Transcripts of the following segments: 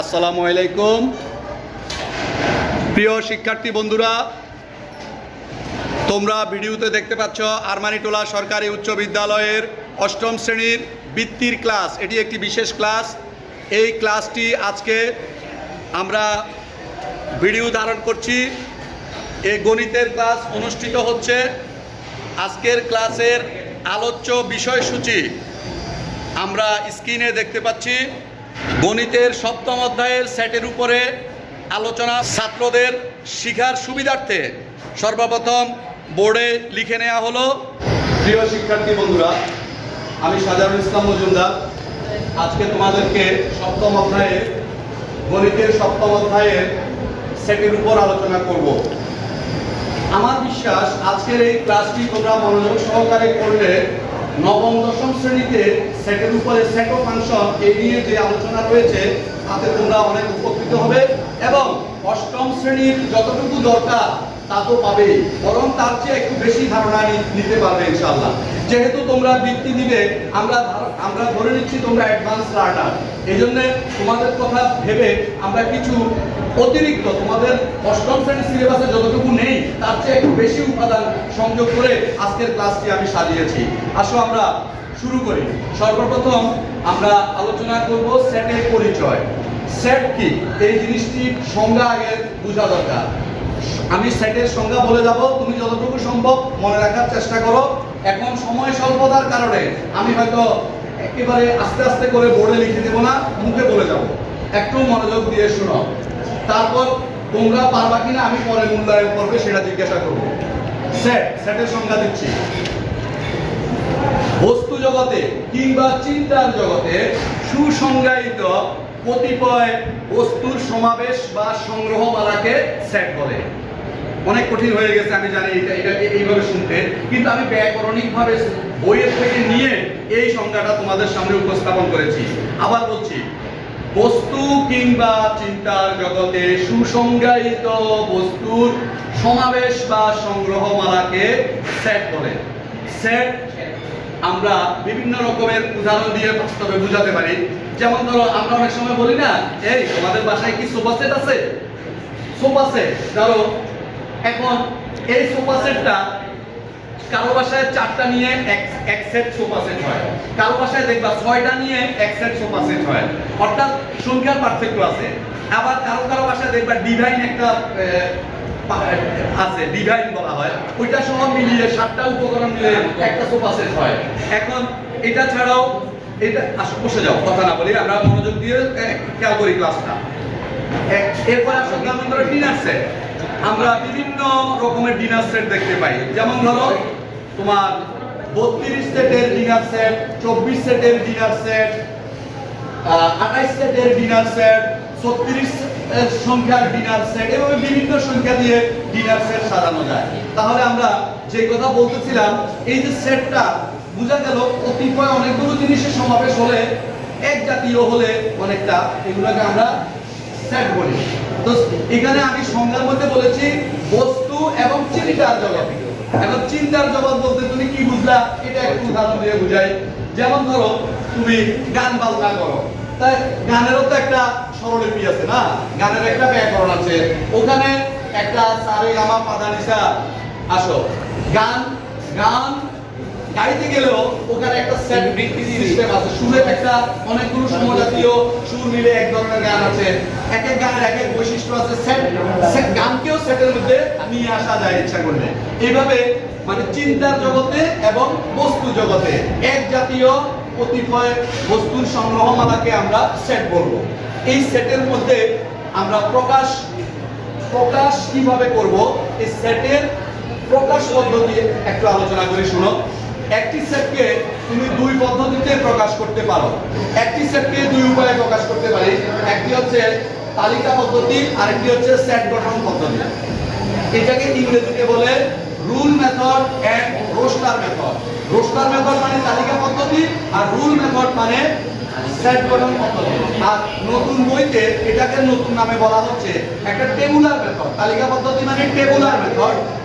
আসসালামু আলাইকুম। প্রিয় শিক্ষার্থী বন্ধুরা, তোমরা ভিডিওতে দেখতে পাচ্ছ আরমানিটোলা সরকারি উচ্চ বিদ্যালয়ের অষ্টম শ্রেণির বৃত্তির ক্লাস। এটি একটি বিশেষ ক্লাস। এই ক্লাসটি আজকে আমরা ভিডিও ধারণ করছি। এই গণিতের ক্লাস অনুষ্ঠিত হচ্ছে। আজকের ক্লাসের আলোচ্য বিষয়সূচি আমরা স্ক্রিনে দেখতে পাচ্ছি। গণিতের সপ্তম অধ্যায়ের সেটের উপরে আলোচনা ছাত্রদের শিখার সুবিধার্থে সর্বপ্রথম বোর্ডে লিখে নেওয়া হলো, প্রিয় শিক্ষার্থী বন্ধুরা, আমি সাজারুল ইসলাম মজুমদার। আজকে তোমাদেরকে সপ্তম অধ্যায়ে গণিতের সপ্তম অধ্যায়ের সেটের উপর আলোচনা করব। আমার বিশ্বাস আজকের এই ক্লাসটি তোমরা মনোযোগ সহকারে করলে নবম, দশম শ্রেণীতে সেটের উপরে সেট ফাংশন এ নিয়ে যে আলোচনা রয়েছে, তাতে তোমরা অনেক উপকৃত হবে এবং অষ্টম শ্রেণির যতটুকু দরকার, তা তো পাবে বরং তার চেয়ে একটু বেশি ধারণা নিতে পারবে ইনশাল্লাহ যেহেতু তোমরা বৃত্তি দিবে, আমরা আমরা ধরে নিচ্ছি তোমরা অ্যাডভান্স লার্নার এই জন্য তোমাদের কথা ভেবে আমরা কিছু অতিরিক্ত, তোমাদের অষ্টম শ্রেণির সিলেবাসে যতটুকু নেই, তার চেয়ে একটু বেশি উপাদান সংযোগ করে আজকের ক্লাসটি আমি সাজিয়েছি। আসো আমরা শুরু করি। সর্বপ্রথম আমরা আলোচনা করব সেটের পরিচয়। সেট কি? এই জিনিসটি সংজ্ঞা আগে বোঝা দরকার। আমি সেটের সংজ্ঞা বলে যাব, তুমি যতটুকু সম্ভব মনে রাখার চেষ্টা করো। এখন সময় স্বল্পতার কারণে আমি হয়তো একেবারে আস্তে আস্তে করে বোর্ডে লিখে দেবো না, মুখে বলে যাব। একটু মনোযোগ দিয়ে শোনো। তারপর তোমরা পারবা কিনা আমি পরে মূল্যায়ন করবে, সেটা জিজ্ঞাসা করব। সেট সেটের সংজ্ঞা দিচ্ছি। বস্তু জগতে কিংবা চিন্তার জগতে সুসংজ্ঞায়িত কতিপয় বস্তুর সমাবেশ বা সংগ্রহমালাকে সেট বলে। অনেক কঠিন হয়ে গেছে, আমি জানি এটা এটা এইভাবে শুনতে। কিন্তু আমি ব্যাকরণিকভাবে বইয়ের থেকে নিয়ে এই সংজ্ঞাটা তোমাদের সামনে উপস্থাপন করেছি। আবার বলছি, বস্তু কিংবা চিন্তার জগতে সুসংজ্ঞায়িত বস্তুর সমাবেশ বা সংগ্রহমালাকে সেট বলে। সেট আমরা বিভিন্ন রকমের উদাহরণ দিয়ে বাস্তবে বুঝাতে পারি। যেমন ধরো, আমরা অনেক সময় বলি না, এই, তোমাদের বাসায় কি সোফা সেট আছে? সোফা সেট ধরো এখন এই সোফা সেটটা কারও বাসায় চারটা নিয়ে এক সেট সোফা সেট হয়। কারও বাসায় দেখবা ছয়টা নিয়ে এক সেট সোফা সেট হয়। অর্থাৎ সংখ্যার পার্থক্য আছে। আবার কারও কারও বাসায় দেখবা ডিভাইন একটা আছে ডিভাইন বলা হয়। ওইটা সহ মিলিয়ে সাতটা উপকরণ মিলে একটা সোফা সেট হয়। এখন এটা ছাড়াও এটা, আসো, বসে যাও, কথা না বলি, আমরা মনোযোগ দিয়ে খেয়াল করি ক্লাসটা এরপর আসো যেমন ধরো ডিনার সেট আমরা বিভিন্ন রকমের ডিনার সেট দেখতে পাই। যেমন ধরো, তোমার বত্রিশ সেটের ডিনার সেট চব্বিশ সেটের ডিনার সেট আঠাইশ সেটের ডিনার সেট ছত্রিশ সংখ্যার ডিনার সেট এভাবে বিভিন্ন সংখ্যা দিয়ে ডিনার সেট সাজানো যায়। তাহলে আমরা যে কথা বলতেছিলাম, এই যে সেটটা বোঝা গেল কতিপয় অনেকগুলো জিনিসের সমাবেশ হলে এক জাতীয় হলে অনেকটা এগুলোকে আমরা সেট বলি। এখানে আমি সংজ্ঞার মধ্যে বলেছি বস্তু এবং চিন্তার জগৎ। এখন চিন্তার জগৎ বলতে তুমি কি বুঝলা? এটা একটু উদাহরণ দিয়ে বুঝাই। যেমন ধরো, তুমি গান বাজনা করো। তাই গানেরও তো একটা স্বরলিপি আছে না? গানের একটা ব্যাকরণ আছে। ওখানে একটা সারে গামা পাদা নিসা আসো। গান গান গাইতে গেলেও ওখানে একটা সেট বৃত্তি সিস্টেম আছে। সুরের একটা অনেকগুলো সমজাতীয় সুর মিলে এক ধরনের গান আছে। এক এক গানের এক এক বৈশিষ্ট্য আছে। সেট গানকেও সেটের মধ্যে নিয়ে আসা যায় ইচ্ছা করলে। এইভাবে মানে চিন্তার জগতে এবং বস্তু জগতে এক জাতীয় কতিপয় বস্তুর সংগ্রহমালাকে আমরা সেট বলব। এই সেটের মধ্যে আমরা প্রকাশ প্রকাশ কীভাবে করব? এই সেটের প্রকাশ পদ্ধতি একটু আলোচনা করে শুনো। একটি সেটকে তুমি দুই পদ্ধতিতে প্রকাশ করতে পারো। একটি সেটকে দুই উপায়ে প্রকাশ করতে পারি। একটি হচ্ছে তালিকা পদ্ধতি আর একটি হচ্ছে সেট গঠন পদ্ধতি। এটাকে ইংরেজিতে বলে rule method and roster method. Roster method মানে তালিকা পদ্ধতি, আর রুল মেথড মানে সেট গঠন পদ্ধতি। আর নতুন বইতে এটাকে নতুন নামে বলা হচ্ছে একটা টেবুলার মেথড। তালিকা পদ্ধতি মানে টেবুলার মেথড।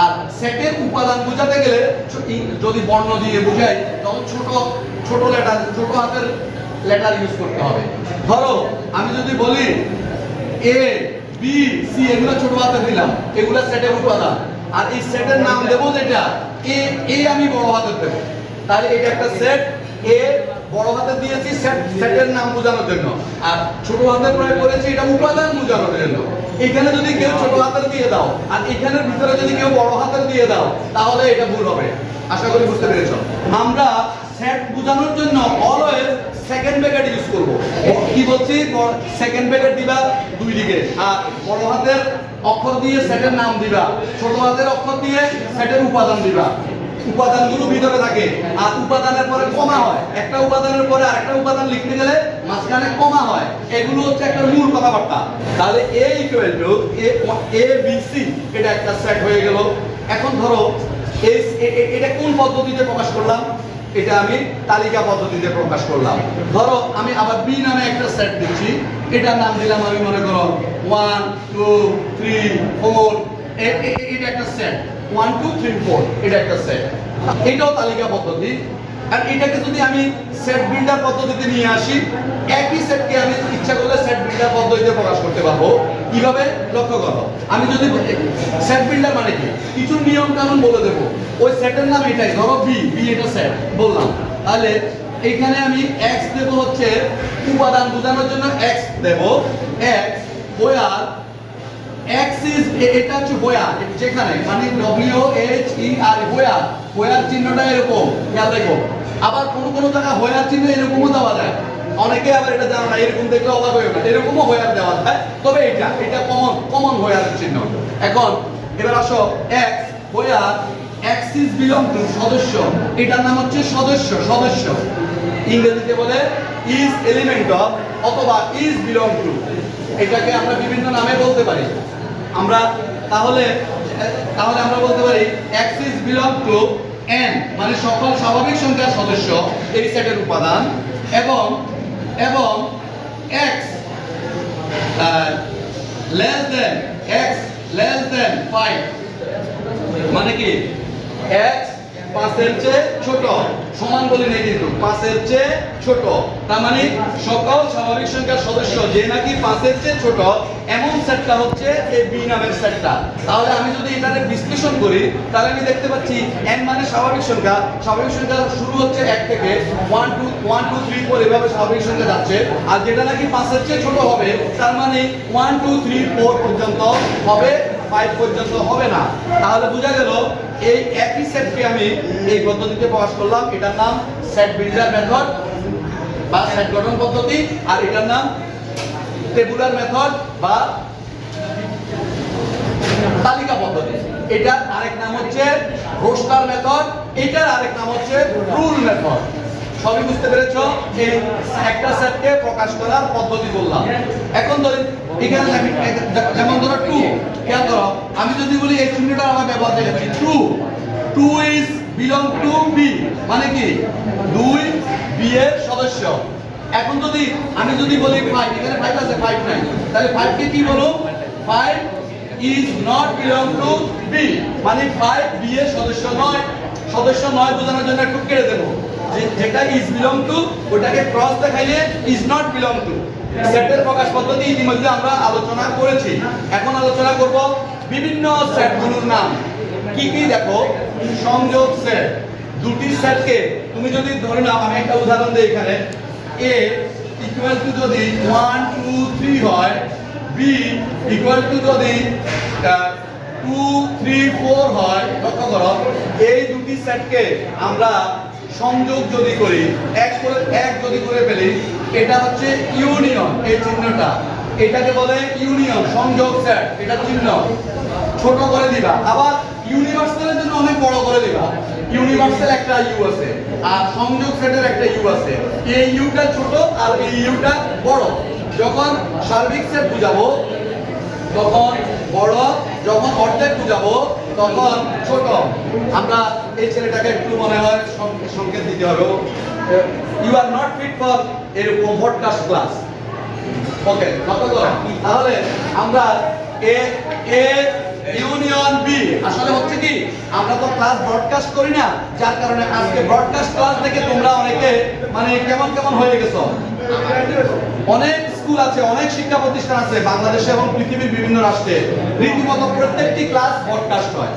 আর সেটের উপাদান বোঝাতে গেলে যদি বর্ণ দিয়ে বোঝাই, তখন ছোট ছোট লেটার ছোট হাতের লেটার ইউজ করতে হবে। ধরো, আমি যদি বলি এ বি সি এগুলো ছোট হাতে দিলাম, এগুলো সেটের উপাদান। আর এই সেটের নাম দেবো যেটা এ এ আমি বড় হাতের দেবো। তাহলে এটা একটা সেট এ বড় হাতে দিয়েছি সেট সেটের নাম বোঝানোর জন্য। আর ছোট হাতে প্রয়োগ করেছি, এটা উপাদান বোঝানোর জন্য। এখানে যদি কেউ ছোট হাতের দিয়ে দাও, আর এখানের ভিতরে যদি কেউ বড় হাতের দিয়ে দাও, তাহলে এটা ভুল হবে। আশা করি বুঝতে পেরেছ। আমরা সেট বোঝানোর জন্য অলওয়েজ সেকেন্ড ব্র্যাকেট ইউজ করব। কি বলছি? সেকেন্ড ব্র্যাকেট দিবা দুই দিকে, আর বড় হাতের অক্ষর দিয়ে সেটের নাম দিবা, ছোট হাতের অক্ষর দিয়ে সেটের উপাদান দিবা। উপাদানগুলো ভিতরে থাকে। আর উপাদানের পরে কমা হয়। একটা উপাদানের পরে আরেকটা উপাদান লিখতে গেলে মাঝখানে কমা হয়। এগুলো হচ্ছে একটা মূল কথাবার্তা। তাহলে A equal to A B C এটা একটা সেট হয়ে গেল। এখন ধরো এটা কোন পদ্ধতিতে প্রকাশ করলাম? এটা আমি তালিকা পদ্ধতিতে প্রকাশ করলাম। ধরো, আমি আবার বি নামে একটা সেট দিচ্ছি। এটার নাম দিলাম আমি মনে করো ওয়ান টু থ্রি ফোর এটা একটা set one two three four এটা একটা সেট এটাও তালিকা পদ্ধতি। আর এটাকে যদি আমি সেট বিল্ডার পদ্ধতিতে নিয়ে আসি, একই সেটকে আমি ইচ্ছা করলে সেট বিল্ডার পদ্ধতিতে প্রকাশ করতে পারব। কীভাবে? লক্ষ্য করো। আমি যদি সেট বিল্ডার মানে কি? কিছু নিয়ম কানুন বলে দেবো। ওই সেটের নাম এটাই, ধরো বি বি এটা সেট বললাম। তাহলে এখানে আমি এক্স দেবো হচ্ছে উপাদান বোঝানোর জন্য এক্স দেবো। এক্স ওয়ার এক্স ইজ এটা হচ্ছে হোয়ার যেখানে মানে W H E R E where চিহ্নটা এরকম, খেয়াল রেখো। আবার কোন কোন জায়গায় হোয়ার চিহ্ন এরকমও দেওয়া যায়। অনেকে আবার এটা জানো না, এরকম দেখলে অবাক হয়ে না এরকমও হোয়ার দেওয়া যায়। তবে এটা এটা কমন কমন হোয়ারের চিহ্ন। এখন, এবার আসো x where is belong to সদস্য। এটার নাম হচ্ছে সদস্য সদস্য। ইংরেজিতে বলে ইজ এলিমেন্ট অফ অথবা ইজ বিলং টু এটাকে আমরা বিভিন্ন নামে বলতে পারি। আমরা তাহলে তাহলে আমরা বলতে পারি অ্যাক্সিস belong to n মানে সকল স্বাভাবিক সংখ্যার সদস্য এই সেটের উপাদান এবং এবং x less than x less than five মানে কি? x পাঁচের চেয়ে ছোট। সমান বলি নেই কিন্তু। পাঁচের চেয়ে ছোট। তার মানে সকল স্বাভাবিক সংখ্যার সদস্য যে নাকি পাঁচের চেয়ে ছোট, এমন সেটটা হচ্ছে এই বি নামের সেটটা। তাহলে আমি যদি এটাকে বিশ্লেষণ করি, তাহলে আমি দেখতে পাচ্ছি n মানে স্বাভাবিক সংখ্যা। স্বাভাবিক সংখ্যা শুরু হচ্ছে এক থেকে one two one two three four এভাবে স্বাভাবিক সংখ্যা যাচ্ছে। আর যেটা নাকি পাঁচের চেয়ে ছোট হবে, তার মানে ওয়ান টু থ্রি ফোর পর্যন্ত হবে ফাইভ পর্যন্ত হবে না। তাহলে বোঝা গেল এই একই সেটকে আমি এই পদ্ধতিতে প্রকাশ করলাম। এটার নাম সেট বিল্ডার মেথড বা সেট গঠন পদ্ধতি, আর এটার নাম টেবুলার মেথড বা তালিকা পদ্ধতি। এটার আরেক নাম হচ্ছে রোস্টার মেথড, এটার আরেক নাম হচ্ছে রুল মেথড। সবই বুঝতে পেরেছ? এই একটা সেটকে প্রকাশ করার পদ্ধতি বললাম। এখন ধরি এখানে যেমন ধরো টু খেয়াল করো, আমি যদি বলি এই চিহ্নটা আমার ব্যবহার দেখেছি two two is belong to B মানে কি? দুই বি এর সদস্য। এখন যদি আমি যদি বলি ফাইভ এখানে ফাইভ আছে ফাইভ নাই। তাহলে ফাইভকে কি বলো five is not belong to B মানে ফাইভ বি এর সদস্য নয়। সদস্য নয় বোঝানোর জন্য একটু কেড়ে দেবো। যেটা ইজ বিলং টু ওটাকে ক্রস দেখাইলে ইজ নট বিলং টু সেটের প্রকাশ পদ্ধতি ইতিমধ্যে আমরা আলোচনা করেছি। এখন আলোচনা করব বিভিন্ন সেটগুলোর নাম। কি কি দেখো? সংযোগ সেট। দুটি সেটকে তুমি যদি ধরে নাও, আমি একটা উদাহরণ দিই এখানে। এ ইকুয়াল টু যদি ওয়ান টু থ্রি হয় বি ইকুয়াল টু যদি টু থ্রি ফোর হয়, লক্ষ্য করো, এই দুটি সেটকে আমরা সংযোগ যদি করি, এক করে এক যদি করে ফেলি, এটা হচ্ছে ইউনিয়ন, এই চিহ্নটা। এটাকে বলে ইউনিয়ন, সংযোগ সেট এটা চিহ্ন। ছোট করে দিবা। আবার ইউনিভার্সালের জন্য অনেক বড় করে দিবা। ইউনিভার্সাল একটা ইউ আছে, আর সংযোগ সেটের একটা ইউ আছে। এই ইউটা ছোট আর এই ইউটা বড়। যখন সার্বিক সেট বুঝাবো, তখন বড়, যখন অর্ধেক বুঝাবো তখন ছোট। আমরা এই ছেলেটাকে একটু মনে হয় সংকেত দিতে হবে। You are not fit for এরকম পডকাস্ট ক্লাস ওকে তাহলে আমরা এ এ ইউনিয়ন বি আসলে হচ্ছে কি, আমরা তো ক্লাস ব্রডকাস্ট করি না, যার কারণে আজকে ব্রডকাস্ট ক্লাস দেখে তোমরা অনেকে মানে কেমন কেমন হয়ে গেছো। অনেক স্কুল আছে, অনেক শিক্ষা প্রতিষ্ঠান আছে, বাংলাদেশে এবং পৃথিবীর বিভিন্ন রাষ্ট্রে। রীতিমতো প্রত্যেকটি ক্লাস ব্রডকাস্ট হয়।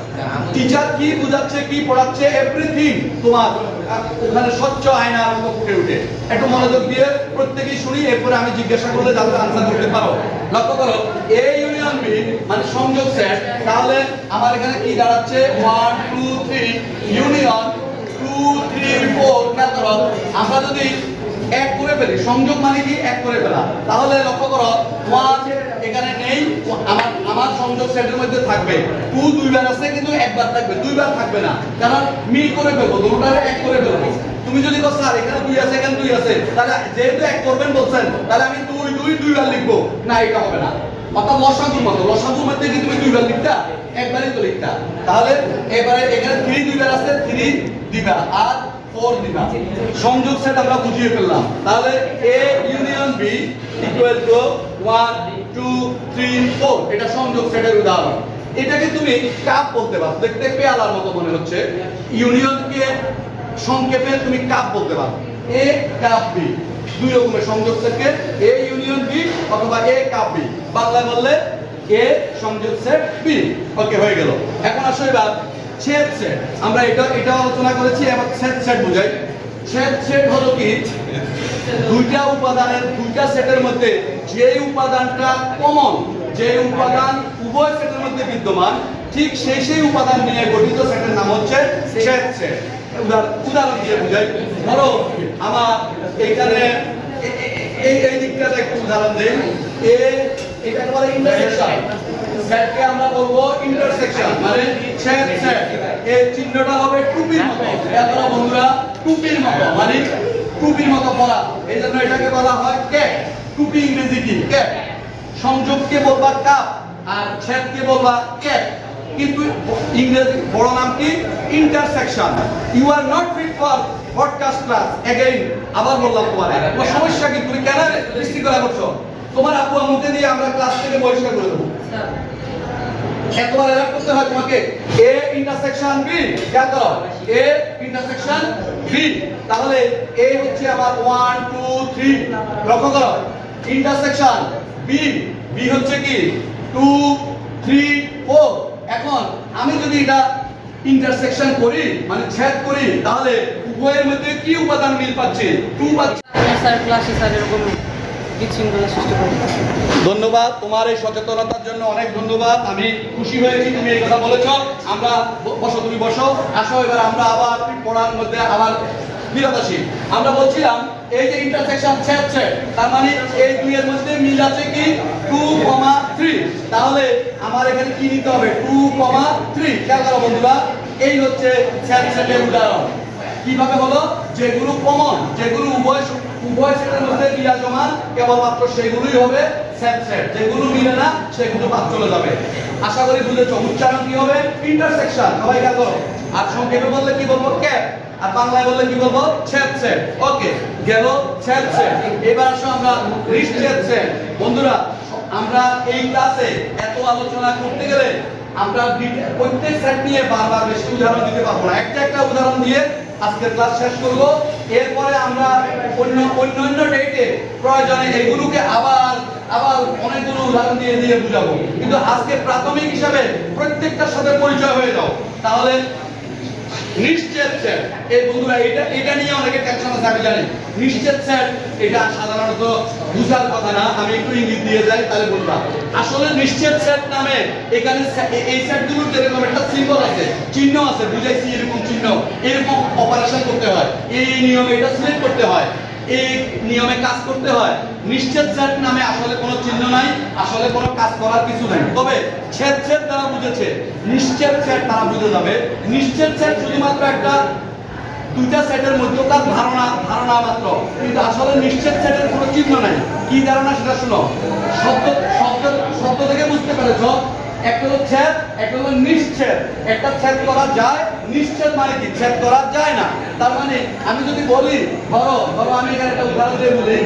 টিচার কি বোঝাচ্ছে, কি পড়াচ্ছে এভরিথিং তোমার ওখানে স্বচ্ছ আয়নার মতো ফুটে উঠে একটু মনোযোগ দিয়ে প্রত্যেকেই শুনি, এরপরে আমি জিজ্ঞাসা করলে যাতে আনসার করতে পারো। লক্ষ্য করো এ ইউনিয়ন বি মানে সংযোগ সেট তাহলে আমার এখানে কি দাঁড়াচ্ছে? One two three union two three four আমরা যদি এক করে ফেলি, সংযোগ মানে কি? এক করে ফেলা। তাহলে লক্ষ্য করো ওয়ান এখানে নেই, আমার আমার সংযোগ সেটের মধ্যে থাকবে। টু দুইবার আছে কিন্তু একবার থাকবে, দুইবার থাকবে না। কারণ মিল করে ফেলব দুটোটারে এক করে ফেলব। তুমি যদি বলো স্যার, এখানে দুই আছে, এখানে দুই আছে, তাহলে যেহেতু এক করবেন বলছেন, তাহলে আমি দুই দুই, দুইবার লিখব। না, এটা হবে না। অর্থাৎ লসাগুর মতো, লসাগুর মধ্যে কি তুমি দুইবার লিখতা? একবারই তো লিখতা। তাহলে এবারে এখানে থ্রি দুইবার আছে থ্রি দিবা আর সংযোগ সেট আমরা বুঝিয়ে ফেললাম। তাহলে A union B equal to one two three four এটা সংযোগ সেটের উদাহরণ। এটাকে তুমি কাপ বলতে পারো। দেখতে পেয়ালার মতো মনে হচ্ছে। ইউনিয়নকে সংক্ষেপে তুমি কাপ বলতে পারো। এ কাপ বি দুই রকমের সংযোগ সেটকে এ ইউনিয়ন বি অথবা এ কাপ বি বাংলা বললে এ সংযোগ সেট বি ওকে হয়ে গেল। এখন আসো এবার ছেদ সেট আমরা এটা এটা আলোচনা করেছি, এবার ছেদ সেট বুঝাই। ছেদ সেট হলো কি? দুইটা উপাদানের দুইটা সেটের মধ্যে যে উপাদানটা কমন যে উপাদান উভয় সেটের মধ্যে বিদ্যমান, ঠিক সেই সেই উপাদান নিয়ে গঠিত সেটের নাম হচ্ছে ছেদ সেট উদাহরণ দিয়ে বুঝাই। ধরো, আমার এখানে এ- এ- এই এই দিকটাতে একটু উদাহরণ দেই। এ এটা বলে ইন্টারসেকশন। সেটকে আমরা বলব ইন্টারসেকশন মানে ছেদ সেট এই চিহ্নটা হবে টুপির মতো। এটা বন্ধুরা, টুপির মতো মানে টুপির মতো পড়া এই জন্য এটাকে বলা হয় ক্যাপ, টুপি ইংরেজি কি? ক্যাপ। সংযোগকে বলবা কাপ, আর ছেদকে বলবা ক্যাপ। কিন্তু ইংরেজি, বড় নাম কি? Intersection you are not fit for podcast class again আবার বললাম তোমারে। সমস্যা কি? তুমি কেন দৃষ্টি করা করছ তোমার আপু আম্মুকে দিয়ে আমরা ক্লাস থেকে বহিষ্কার করে দেবো। একবার এলাপ করতে হয় তোমাকে। এ ইন্টারসেকশন বি খেয়াল করো। এ ইন্টারসেকশন বি তাহলে এ হচ্ছে আমার ওয়ান টু থ্রি লক্ষ্য করো। ইন্টারসেকশন বি বি হচ্ছে কি? টু থ্রি ফোর এখন আমি যদি এটা ইন্টারসেকশন করি মানে ছেদ করি, তাহলে উভয়ের মধ্যে কি উপাদান মিল পাচ্ছে? টু পাচ্ছে। স্যার ক্লাসে স্যার এরকম বিশৃঙ্খলা সৃষ্টি করে ধন্যবাদ, তোমার এই সচেতনতার জন্য অনেক ধন্যবাদ। আমি খুশি হয়েছি, তুমি এই কথা বলেছ। আমরা বসো, তুমি বসো। আসো, এবার আমরা আবার পড়ার মধ্যে আবার বিরত আসি। আমরা বলছিলাম, এই যে ইন্টারসেকশন ছেদ তার মানে এই দুইয়ের মধ্যে মিল আছে কি? Two comma three. তাহলে আমার এখানে কি নিতে হবে? Two comma three. খেয়াল করো বন্ধুরা, এই হচ্ছে ছেদ ছেদের উদাহরণ। কীভাবে হলো? যেগুলো কমন যেগুলো উভয় উভয় সেটের মধ্যে বিরাজমান কেবলমাত্র সেগুলোই হবে সেট যেগুলো মিলে না, সেগুলো বাদ চলে যাবে। আশা করি বুঝেছ, উচ্চারণ কি হবে? ইন্টারসেকশন। সবাই খেয়াল করো। আর সংক্ষেপে বললে কি বলব? ক্যাপ। আর বাংলায় বললে কি বলব? ছেদ সেট ওকে, গেল ছেদ সেট এবার আসো আমরা রিস্ট ছেদ বন্ধুরা, আমরা এই ক্লাসে এত আলোচনা করতে গেলে আমরা প্রত্যেক সেট নিয়ে বারবার বেশি উদাহরণ দিতে পারব না। একটা একটা উদাহরণ দিয়ে আজকের ক্লাস শেষ করব। এরপরে আমরা অন্য, অন্যান্য অন্য ডেটে প্রয়োজনে এগুলোকে আবার আবার অনেকগুলো উদাহরণ দিয়ে দিয়ে বুঝাবো। কিন্তু আজকে প্রাথমিক হিসাবে প্রত্যেকটার সাথে পরিচয় হয়ে যাও। তাহলে নিশ্চিত, স্যার। এই বন্ধুরা এটা এটা নিয়ে অনেকে টেনশন আছে, আমি জানি। নিশ্চেত, স্যার, এটা সাধারণত বুঝার কথা না। আমি একটু ইঙ্গিত দিয়ে যাই, তাহলে বলবা আসলে নিশ্চেত স্যার নামে এখানে এই সেটগুলোর যেরকম একটা সিম্বল আছে, চিহ্ন আছে, বুঝাইছি এরকম চিহ্ন। এরকম অপারেশন করতে হয়। এই নিয়মে এটা সিলেক্ট করতে হয়। এই নিয়মে কাজ করতে হয়। নিশ্চিত সেট নামে আসলে কোনো চিহ্ন নাই, আসলে কোনো কাজ করার কিছু নাই। তবে ছেদ ছেদ তারা বুঝেছে, নিশ্চিত সেট তারা বুঝে যাবে। নিশ্চিত সেট শুধুমাত্র একটা দুইটা সেটের মধ্যকার ধারণা ধারণা মাত্র। কিন্তু আসলে নিশ্চিত সেটের কোনো চিহ্ন নাই। কি ধারণা সেটা শুনো। শব্দ শব্দ শব্দ থেকে বুঝতে পারে পেরেছ? একটা ছেদ একটা হলো একটা ছেদ করা যায় মানে কি? ছেদ করা যায় না। তার মানে আমি যদি বলি, ধরো ধরো আমি এখানে একটা উদাহরণ দিয়ে বলি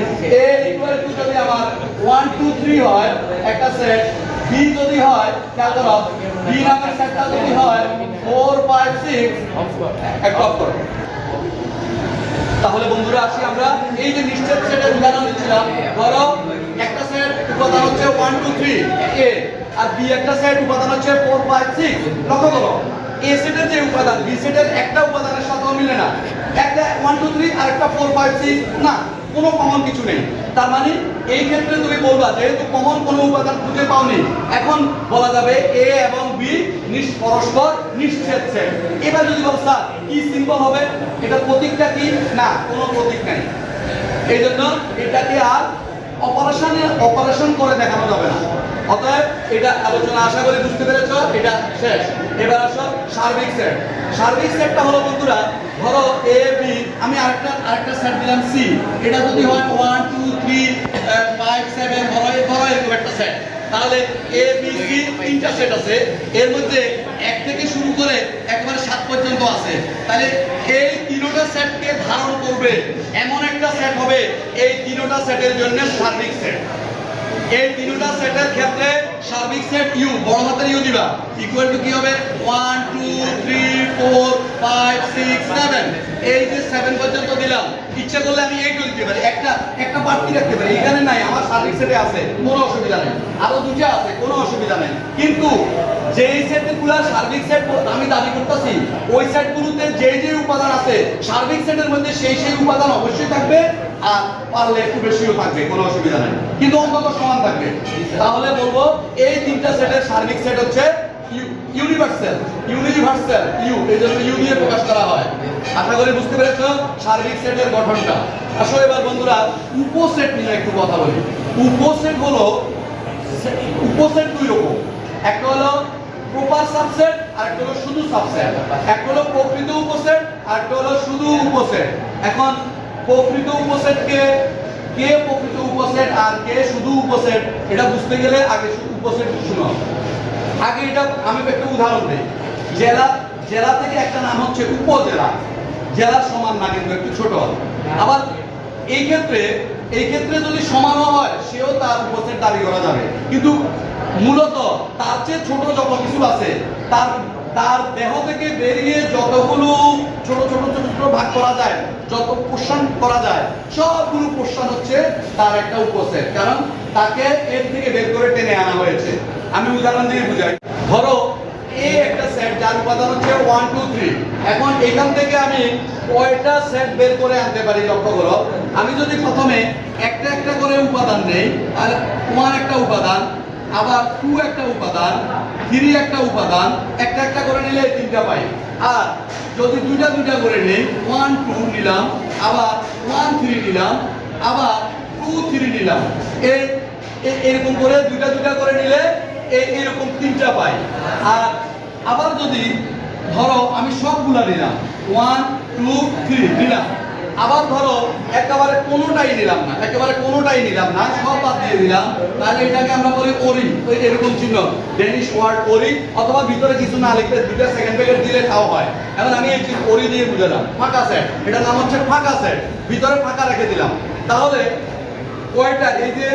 এ ইকুয়াল টু যদি আমার ওয়ান টু থ্রি হয়, একটা সেট বি যদি হয়, খেয়াল করো বি নামের সেটটা যদি হয় ফোর ফাইভ সিক্স একটা অফ করো। তাহলে বন্ধুরা, আসি আমরা। এই যে নিশ্চিত সেটের উদাহরণ দিচ্ছিলাম, ধরো, একটা সেট উপাদান হচ্ছে ওয়ান টু থ্রি এ আর বি একটা সেট উপাদান হচ্ছে ফোর ফাইভ সিক্স লক্ষ্য করো। এ সেটের যে উপাদান বি সেটের একটা উপাদানের সাথেও মিলে না। একটা ওয়ান টু থ্রি আর একটা ফোর ফাইভ সিক্স না, কোনো কমন কিছু নেই। তার মানে এই ক্ষেত্রে তুমি বলবা, যেহেতু কমন কোনো উপাদান খুঁজে পাওনি, এখন বলা যাবে এ এবং বি পরস্পর নিশ্চেদ এবার যদি বল, স্যার, কি সিম্বল হবে? এটা প্রতীকটা কি? না, কোনো প্রতীক নাই। এই জন্য এটাকে আর অপারেশনে অপারেশন করে দেখানো যাবে না। অতএব এটা আলোচনা, আশা করি বুঝতে পেরেছ, এটা শেষ। এবার আসো সার্বিক সেট সার্বিক সেটটা হলো বন্ধুরা, ধরো এ বি আমি আরেকটা আরেকটা সেট দিলাম সি এটা যদি হয় one two three five seven ধরো ধরো এরকম একটা সেট তাহলে এ বি সি তিনটা সেট আছে। এর মধ্যে এক থেকে শুরু করে পর্যন্ত আছে। তাহলে এই তিনোটা সেটকে ধারণ করবে। এমন একটা সেট হবে, এই তিনোটা সেটের জন্য সার্বিক সেট এই তিনটা সেটের ক্ষেত্রে সার্বিক সেট ইউ, বড় হাতের ইউ দিবা। ইকুয়াল টু কি হবে? 1 2 3 4 5 6 7 এই যে 7 পর্যন্ত দিলাম, ইচ্ছা করলে আমি 8 দিতে পারি। একটা একটা বাড়তি রাখতে পারি। এখানে নাই, আমার সার্বিক সেটে আছে, কোনো অসুবিধা নেই। আরও দুটো আছে, কোনো অসুবিধা নেই। কিন্তু যেই সেটগুলো সার্বিক সেট আমি দাবি করতেছি, ওই সেটগুলোতে যে যে উপাদান আছে, সার্বিক সেটের মধ্যে সেই সেই উপাদান অবশ্যই থাকবে। আর পারলে একটু বেশিও থাকবে, কোনো অসুবিধা নেই। কিন্তু অন্তত সমান থাকবে। তাহলে বলব, এই তিনটা সেটের সার্বিক সেট হচ্ছে ইউনিভার্সাল ইউনিভার্সাল, ইউ, এই জন্য ইউ দিয়ে প্রকাশ করা হয়। আশা করি বুঝতে পেরেছ সার্বিক সেটের গঠনটা। আসলে এবার বন্ধুরা, উপসেট নিয়ে একটু কথা বলি। উপসেট হলো উপসেট দুই রকম। একটা হলো প্রপার সাবসেট আর একটা হলো শুধু সাবসেট। একটা হলো প্রকৃত উপসেট আর একটা হলো শুধু উপসেট। এখন প্রকৃত উপসেট কে? কে প্রকৃত উপসেট আর কে শুধু উপসেট? এটা বুঝতে গেলে আগে উপসেট শুনো। আগে এটা আমি একটা উদাহরণ দিই। জেলা জেলা থেকে একটা নাম হচ্ছে উপজেলা। জেলার সমান না, কিন্তু একটু ছোট আবার এই ক্ষেত্রে এই ক্ষেত্রে যদি সমানও হয়, সেও তার উপসেট দাবি করা যাবে। কিন্তু মূলত তার চেয়ে ছোট যত কিছু আছে, তার তার দেহ থেকে বেরিয়ে যতগুলো ছোট ছোট ছোট ছোট ভাগ করা যায়, যত পোষণ করা যায়, সবগুলো পোষণ হচ্ছে তার একটা উপসেট। কারণ তাকে এর থেকে বের করে টেনে আনা হয়েছে। আমি উদাহরণ দিয়ে বুঝাই। ধরো, এ একটা সেট যার উপাদান হচ্ছে ওয়ান টু থ্রি এখন এখান থেকে আমি কয়টা সেট বের করে আনতে পারি লক্ষ্য করো আমি যদি প্রথমে একটা একটা করে উপাদান নেই আর ওয়ান একটা উপাদান, আবার টু একটা উপাদান থ্রি একটা উপাদান, একটা একটা করে নিলে তিনটা পাই। আর যদি দুইটা দুইটা করে নেই ওয়ান টু নিলাম, আবার ওয়ান থ্রি নিলাম, আবার টু থ্রি নিলাম। এই এ- এরকম করে দুইটা দুইটা করে নিলে এরকম তিনটা পাই। আর আবার যদি ধরো আমি সবগুলা নিলাম ওয়ান টু থ্রি নিলাম। আবার ধরো, একেবারে কোনোটাই নিলাম না, একেবারে কোনোটাই নিলাম না, সব বাদ দিয়ে দিলাম। তাহলে এটাকে আমরা বলি ওরি ওই এরকম চিহ্ন ডেনিশ ওয়ার্ড ওরি অথবা ভিতরে কিছু না লিখলে দুটা সেকেন্ড প্যাকেট দিলে তাও হয়। এখন আমি এই ওরি দিয়ে বুঝালাম, ফাঁকা সেট এটার নাম হচ্ছে ফাঁকা সেট ভিতরে ফাঁকা রেখে দিলাম। তাহলে কয়টা, এই যে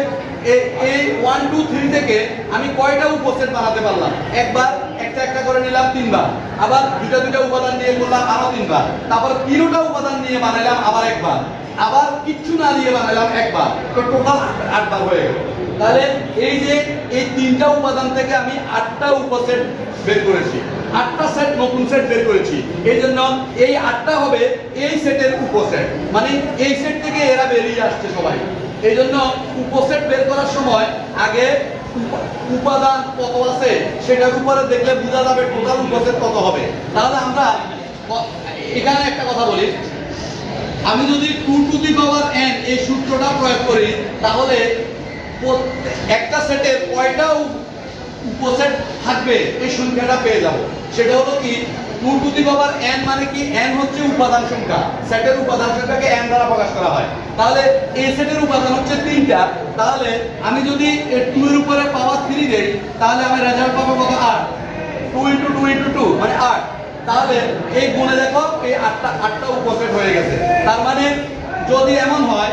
এই ওয়ান টু থ্রি থেকে আমি কয়টা উপসেট বানাতে পারলাম? একবার একটা একটা করে নিলাম তিনবার। আবার দুটা দুটা উপাদান নিয়ে করলাম আরও তিনবার। তারপর তিনটা উপাদান নিয়ে বানাইলাম আবার একবার। আবার কিচ্ছু না দিয়ে বানাইলাম একবার। তো টোটাল আটবার হয়ে গেল। তাহলে এই যে এই তিনটা উপাদান থেকে আমি আটটা উপসেট বের করেছি। আটটা সেট নতুন সেট বের করেছি। এই জন্য এই আটটা হবে এই সেটের উপসেট। মানে এই সেট থেকে এরা বেরিয়ে আসছে সবাই। এই জন্য উপসেট বের করার সময় আগে উপাদান কত আছে সেটার উপরে দেখলে বোঝা যাবে টোটাল উপসেট কত হবে। তাহলে আমরা এখানে একটা কথা বলি। আমি যদি two to the power n এই সূত্রটা প্রয়োগ করি, তাহলে একটা সেটে কয়টা উপ- উপসেট থাকবে? এই সংখ্যাটা পেয়ে যাব। সেটা হলো কি দি পাওয়ার এন মানে কি? এন হচ্ছে উপাদান সংখ্যা। সেটের উপাদান সংখ্যাকে এন দ্বারা প্রকাশ করা হয়। তাহলে এই সেটের উপাদান হচ্ছে তিনটা। তাহলে আমি যদি টু এর উপরে পাওয়ার থ্রি দেই, তাহলে আমি রেজাল্ট পাবো কত? আট। Two into two into two মানে আট। তাহলে এই গুণে দেখো, এই আটটা আটটা উপসেট হয়ে গেছে। তার মানে যদি এমন হয়,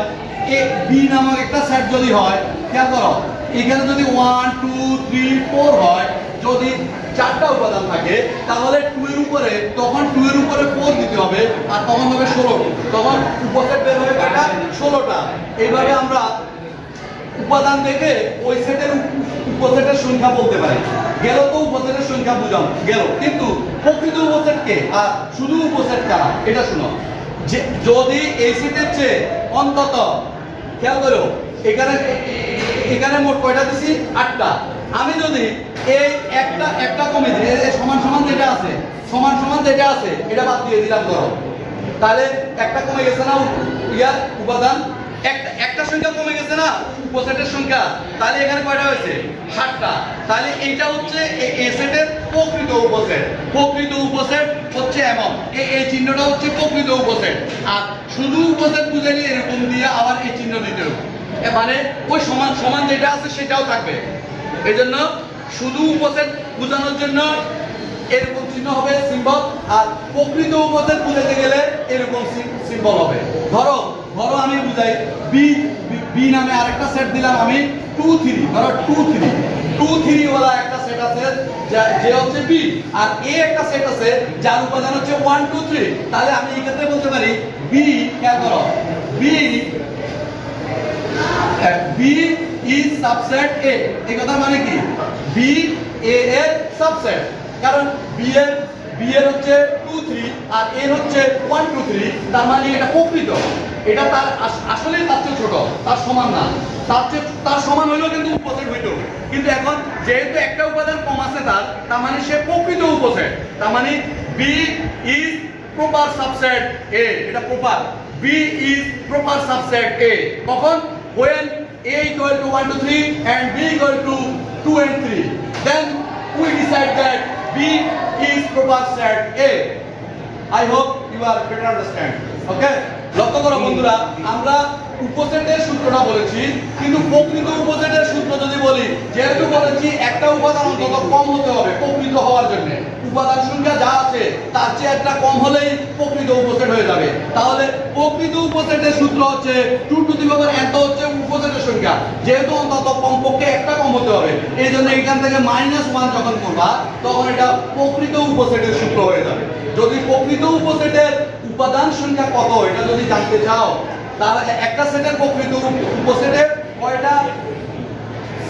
এ বি নামক একটা সেট যদি হয়, খেয়াল করো, এখানে যদি ওয়ান টু থ্রি ফোর হয় যদি চারটা উপাদান থাকে, তাহলে টু এর উপরে, তখন টু এর উপরে ফোর দিতে হবে, আর তখন হবে ষোলো। তখন উপসেট বের হবে কয়টা ষোলোটা। এইভাবে আমরা উপাদান দেখে ওই সেটের উপসেটের সংখ্যা বলতে পারি। গেল তো উপসেটের সংখ্যা বুঝাম গেল। কিন্তু প্রকৃত উপসেট কে? আর শুধু উপসেট কারা? এটা শুনো। যে যদি এই সেটের চেয়ে অন্তত, খেয়াল করো, এখানে এখানে মোট কয়টা দিছি? আটটা। আমি যদি এই একটা একটা কমে সমান সমান যেটা আছে, সমান সমান যেটা আছে, এটা বাদ দিয়ে দিলাম ধরো। তাহলে একটা কমে গেছে না ইয়ার উপাদান? একটা একটা সংখ্যা কমে গেছে না উপসেটের সংখ্যা? তাহলে এখানে কয়টা হয়েছে? ষাটটা তাহলে এইটা হচ্ছে এই সেটের প্রকৃত উপসেট। প্রকৃত উপসেট হচ্ছে এমন। এই চিহ্নটা হচ্ছে প্রকৃত উপসেট। আর শুধু উপসেট বুঝে নিয়ে এরকম দিয়ে আবার এই চিহ্ন দিতে হবে। মানে ওই সমান সমান যেটা আছে সেটাও থাকবে। এই জন্য শুধু উপসেট বোঝানোর জন্য এরকম চিহ্ন হবে সিম্বল আর প্রকৃত উপসেট বুঝাতে গেলে এরকম সিম্বল হবে। ধরো ধরো আমি বুঝাই বি বি নামে আরেকটা সেট দিলাম আমি টু থ্রি ধরো টু থ্রি টু থ্রি ওয়ালা একটা সেট আছে যা- হচ্ছে বি আর এ একটা সেট আছে যার উপাদান হচ্ছে ওয়ান টু থ্রি তাহলে আমি এই ক্ষেত্রে বলতে পারি বি খেয়াল করো B B is subset A এই কথা মানে কি? বি এ এর সাবসেট কারণ বি এর বি এর হচ্ছে 2 3 আর এর হচ্ছে 1 2 3 তার মানে এটা প্রকৃত। এটা তার আস- আসলেই তার চেয়ে ছোট, তার সমান না। তার চেয়ে, তার সমান হইলেও কিন্তু উপসেট হইতো কিন্তু এখন যেহেতু একটা উপাদান কম আছে তার তার মানে সে প্রকৃত উপসেট। তার মানে B is proper subset A এটা proper B is proper subset A কখন? When a equal to 1 to 3 and b equal to 2 and 3 then we decide that b is proper set a i hope you are better understand okay লক্ষ্য করো বন্ধুরা আমরা উপসেটের সূত্রটা বলেছি কিন্তু প্রকৃত উপসেটের সূত্র যদি বলি যেহেতু বলেছি একটা উপাদান অন্তত কম হতে হবে হওয়ার জন্য। উপাদান সংখ্যা যা আছে, তার চেয়ে একটা কম হলেই প্রকৃত উপসেট হয়ে যাবে। তাহলে প্রকৃত উপসেটের সূত্র হচ্ছে টু টু দি পাওয়ার এত হচ্ছে উপসেটের সংখ্যা। যেহেতু অন্তত কমপক্ষে একটা কম হতে হবে এই জন্য এখান থেকে মাইনাস ওয়ান যখন করবা, তখন এটা প্রকৃত উপসেটের সূত্র হয়ে যাবে। যদি প্রকৃত উপসেটের উপাদান সংখ্যা কত, এটা যদি জানতে চাও, তাহলে একটা সেটের প্রকৃত উপসেটের কয়টা?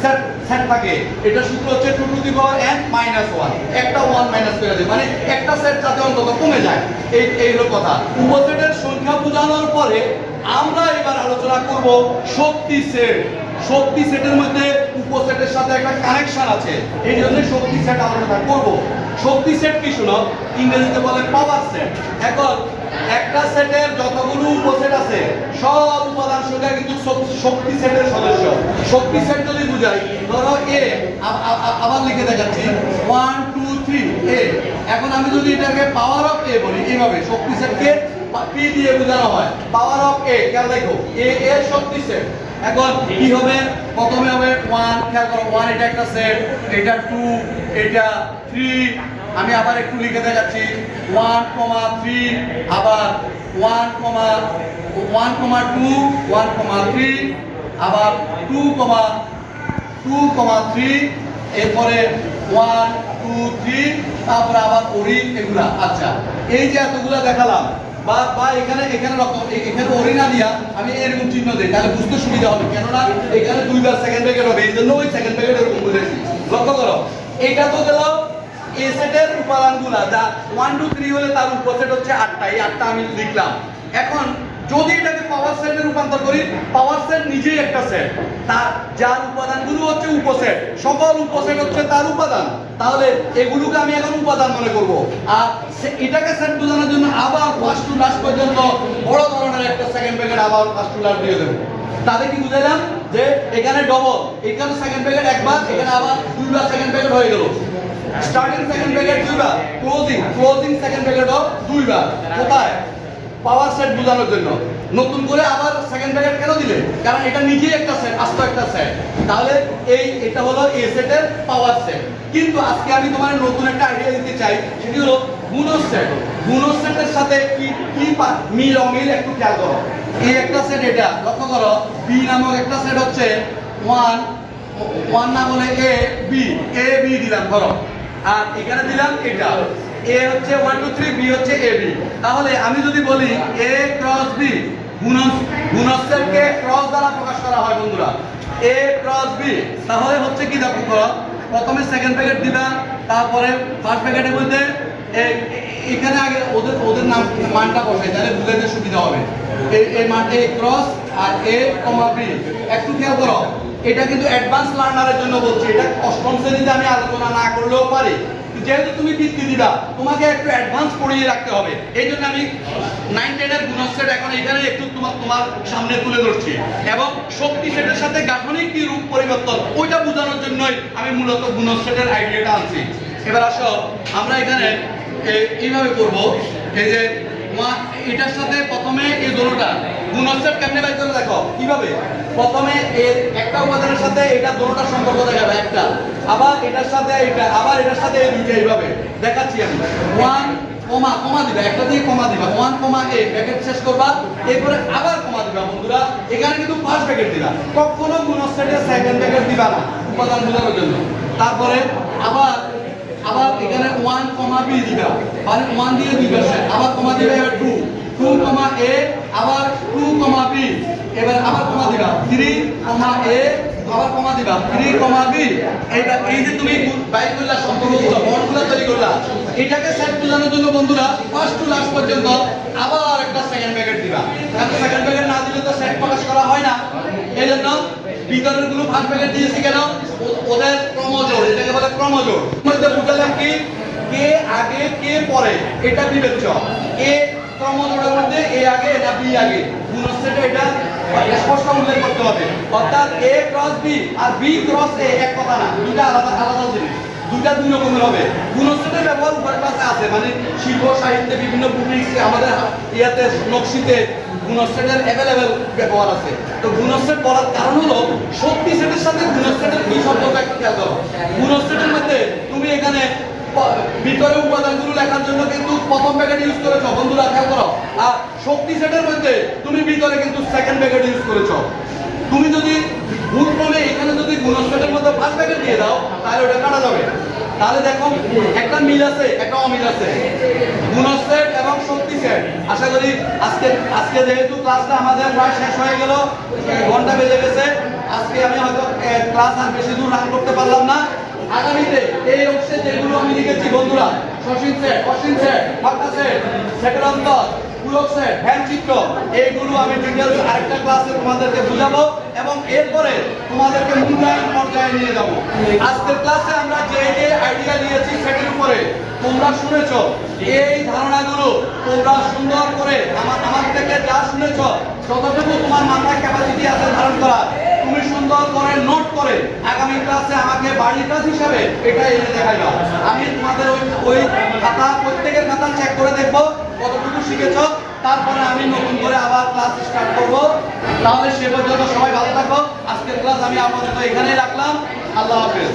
সেট সেট থাকে। এটা সূত্র হচ্ছে two to the power n minus one একটা ওয়ান মাইনাস করে দেয়। মানে একটা সেট যাতে অন্তত কমে যায়। এই এই হলো কথা। উপসেটের সংখ্যা বোঝানোর পরে আমরা এবার আলোচনা করব শক্তি সেট শক্তি সেটের মধ্যে উপসেটের সাথে একটা কানেকশন আছে। এই জন্য শক্তি সেট আলোচনা করব। শক্তি সেট কি শুনো? ইংরেজিতে বলে পাওয়ার সেট এখন একটা সেটের যতগুলো উপসেট আছে সব উপাদান সংখ্যা কিন্তু শক্তি সেটের সদস্য। শক্তি সেট যদি বুঝাই, ধরো এ আবার লিখে দেখাচ্ছি। ওয়ান টু থ্রি এ এখন আমি যদি এটাকে পাওয়ার অফ এ বলি, এইভাবে শক্তি সেটকে পি দিয়ে বোঝানো হয়? পাওয়ার অফ এ খেয়াল দেখো এ এ শক্তি সেট। এখন কি হবে? প্রথমে হবে ওয়ান খেয়াল করো ওয়ান এটা একটা সেট, এটা টু এটা থ্রি আমি আবার একটু লিখে দেখাচ্ছি। ওয়ান কমা থ্রি, আবার one comma one comma two, one comma three, আবার two comma two comma three, এরপরে ওয়ান, টু, থ্রি, তারপরে আবার ওরি, এগুলা। আচ্ছা এই যে এতগুলা দেখালাম, বা বা এখানে এখানে রকম এখানে ওরি দিয়া আমি এরকম চিহ্ন দিই, তাহলে বুঝতে সুবিধা হবে, কেননা এখানে দুইবার সেকেন্ড ব্রেকেট হবে, এই জন্য ওই সেকেন্ড ব্রেকেট এরকম বুঝেছি লক্ষ্য করো, এইটা তো গেল এ সেটের উপাদানগুলা যা ওয়ান টু থ্রি হলে তার উপসেট হচ্ছে আটটা। এই আটটা আমি লিখলাম। এখন যদি এটাকে পাওয়ার সেটে রূপান্তর করি পাওয়ার সেট নিজেই একটা সেট তার যার উপাদানগুলো হচ্ছে উপসেট, সকল উপসেট হচ্ছে তার উপাদান। তাহলে এগুলোকে আমি এখন উপাদান মনে করব। আর এটাকে সেট বোঝানোর জন্য আবার ফার্স্ট টু লাস্ট পর্যন্ত বড় ধরনের একটা সেকেন্ড ব্রেকেট আবার ফার্স্ট টু লাস্ট দিয়ে দেবো। তাহলে কি বুঝাইলাম? যে এখানে ডবল এখানে সেকেন্ড ব্রেকেট একবার, এখানে আবার দুইবার সেকেন্ড ব্রেকেট হয়ে গেল। স্টার্টিং সেকেন্ড ব্রেকেট দুইবার ক্লোজিং ক্লোজিং সেকেন্ড ব্রেকেটও দুইবার। কোথায়? পাওয়ার সেট বোঝানোর জন্য। নতুন করে আবার সেকেন্ড প্যাকেট কেন দিলে? কারণ এটা নিজেই একটা সেট আস্ত একটা সেট তাহলে এই, এটা হলো এ সেটের পাওয়ার সেট কিন্তু আজকে আমি তোমার নতুন একটা আইডিয়া দিতে চাই, সেটি হলো গুণর সেট গুণর সেটের সাথে কি কি মিল অমিল একটু খেয়াল করো। এই একটা সেট এটা, লক্ষ্য করো বি নামক একটা সেট হচ্ছে ওয়ান ওয়ান না বলে এ বি এ বি দিলাম, ধরো। আর এখানে দিলাম এটা। এ হচ্ছে ওয়ান টু থ্রি বি হচ্ছে এ বি তাহলে আমি যদি বলি এ ক্রস বি ক্রস দ্বারা প্রকাশ করা হয় বন্ধুরা। এ ক্রস বি তাহলে হচ্ছে কি দেখো প্রথমে সেকেন্ড প্যাকেট দিবা, তারপরে ফার্স্ট প্যাকেটের মধ্যে এখানে আগে ওদের ওদের নাম, মানটা বসাই, তাহলে বুঝাইতে সুবিধা হবে। এই মান এ ক্রস আর এ কমা বি একটু খেয়াল করো। এটা কিন্তু অ্যাডভান্স লার্নারের জন্য বলছি। এটা অষ্টম শ্রেণীতে আমি আলোচনা না করলেও পারি। যেহেতু তুমি বৃত্তি দিবা, তোমাকে একটু অ্যাডভান্স পড়িয়ে রাখতে হবে। এই জন্য আমি নাইন টেনের গুণস্টেট এখন এখানে একটু তোমার তোমার সামনে তুলে ধরছি। এবং শক্তি সেটের সাথে গাঠনিক কি রূপ পরিবর্তন, ওইটা বোঝানোর জন্যই আমি মূলত গুণস্টেটের আইডিয়াটা আনছি। এবার আসো, আমরা এখানে এইভাবে করব। এই যে এটার সাথে প্রথমে এই দোনোটা গুণস্টেট কেমনে বের করে দেখো, কীভাবে? প্রথমে এর একটা উপাদানের সাথে এটা দোনোটা সম্পর্ক দেখাবে, একটা। আবার এটার সাথে এটা, আবার এটার সাথে এই দুইটা এইভাবে। দেখাচ্ছি আমি। ওয়ান কমা কমা দিবা, একটা দিয়ে কমা দিবা। ওয়ান কমা এ প্যাকেট শেষ করবা। এরপরে আবার কমা দিবা, বন্ধুরা। এখানে কিন্তু ফার্স্ট প্যাকেট দিবা। কখনো গুণস্টেটে সেকেন্ড প্যাকেট দিবা না উপাদান বোঝানোর জন্য। তারপরে আবার আবার এখানে ওয়ান কমা দিবা। মানে ওয়ান দিয়ে দুই পাশে। আবার কমা দিবে, এবার টু টু কমা আবার টু কমা বি এবার আবার কমা দিবা। থ্রি কমা এ আবার কমা দিবা। থ্রি কমা বি এই যে তুমি বাইক করলা সম্পর্কগুলো বন্ডগুলো তৈরি করলা, এটাকে সেট বোঝানোর জন্য বন্ধুরা ফার্স্ট টু লাস্ট পর্যন্ত আবার একটা সেকেন্ড প্যাকেট দিবা। সেকেন্ড প্যাকেট না দিলে তো সেট প্রকাশ করা হয় না। এই জন্য ভিতরেরগুলো ফার্স্ট প্যাকেট দিয়েছি কেন ওদের ক্রমজোড় এটাকে বলে ক্রমজোড় মধ্যে বুঝালাম কি? কে আগে, কে পরে? এটা বিবেচ্য এ ক্রমজোড়ের মধ্যে, এ আগে না বি আগে। গুণস্থিতে এটা স্পষ্ট উল্লেখ করতে হবে। অর্থাৎ এ ক্রস বি আর বি ক্রস এ এক কথা না। দুটা আলাদা আলাদা জিনিস। দুটা দুই রকমের হবে। গুণস্থিতের ব্যবহার উপরের পাশে আছে। মানে শিল্প, সাহিত্যে বিভিন্ন বুটিক্স আমাদের ইয়াতে, নকশিতে গুণস্থেটের অ্যাভেলেবেল ব্যবহার আছে। তো গুণস্টেট পড়ার কারণ হলো শক্তি সেটের সাথে গুণস্টেটের কি সম্পর্ক খেয়াল করো। গুণস্টেটের মধ্যে তুমি এখানে ভিতরে উপাদানগুলো লেখার জন্য কিন্তু প্রথম প্যাকেট ইউজ করেছ বন্ধুরা খেয়াল করো। আর শক্তি সেটের মধ্যে তুমি ভিতরে কিন্তু সেকেন্ড প্যাকেট ইউজ করেছ। তুমি যদি ভুল ক্রমে এখানে যদি গুণস্থেটের মধ্যে ফার্স্ট প্যাকেট দিয়ে দাও, তাহলে ওটা কাটা যাবে। তাহলে দেখো, একটা মিল আছে, একটা অমিল আছে। গুণস্থেট এবং শক্তি সেট আশা করি আজকে আজকে যেহেতু ক্লাসটা আমাদের প্রায় শেষ হয়ে গেল, ঘণ্টা বেজে গেছে। আজকে আমি হয়তো ক্লাস আর বেশি দূর রান করতে পারলাম না। আগামীতে এই অংশে যেগুলো আমি লিখেছি, বন্ধুরা সসীম সেট অসীম সেট ফাঁকা সেট সেটের অন্তর পুরক সেট হ্যান্ড এইগুলো আমি ডিটেলস আরেকটা ক্লাসে তোমাদেরকে বুঝাবো এবং এরপরে তোমাদেরকে মূল্যায়ন পর্যায়ে নিয়ে যাব। আজকের ক্লাসে আমরা যে যে আইডিয়া নিয়েছি সেটির উপরে তোমরা শুনেছ। এই ধারণাগুলো তোমরা সুন্দর করে আমার আমার থেকে যা শুনেছ, যতটুকু তোমার মাথায় ক্যাপাসিটি আছে ধারণ করার তুমি সুন্দর করে নোট করে আগামী ক্লাসে আমাকে বাড়ির ক্লাস হিসাবে এটা এনে দেখাইবা। আমি তোমাদের ওই ওই খাতা, প্রত্যেকের খাতা চেক করে দেখব কতটুকু শিখেছ। তারপরে আমি নতুন করে আবার ক্লাস স্টার্ট করব। তাহলে সে পর্যন্ত সবাই ভালো থাকো। আজকের ক্লাস আমি আপাতত এখানেই রাখলাম। আল্লাহ হাফেজ।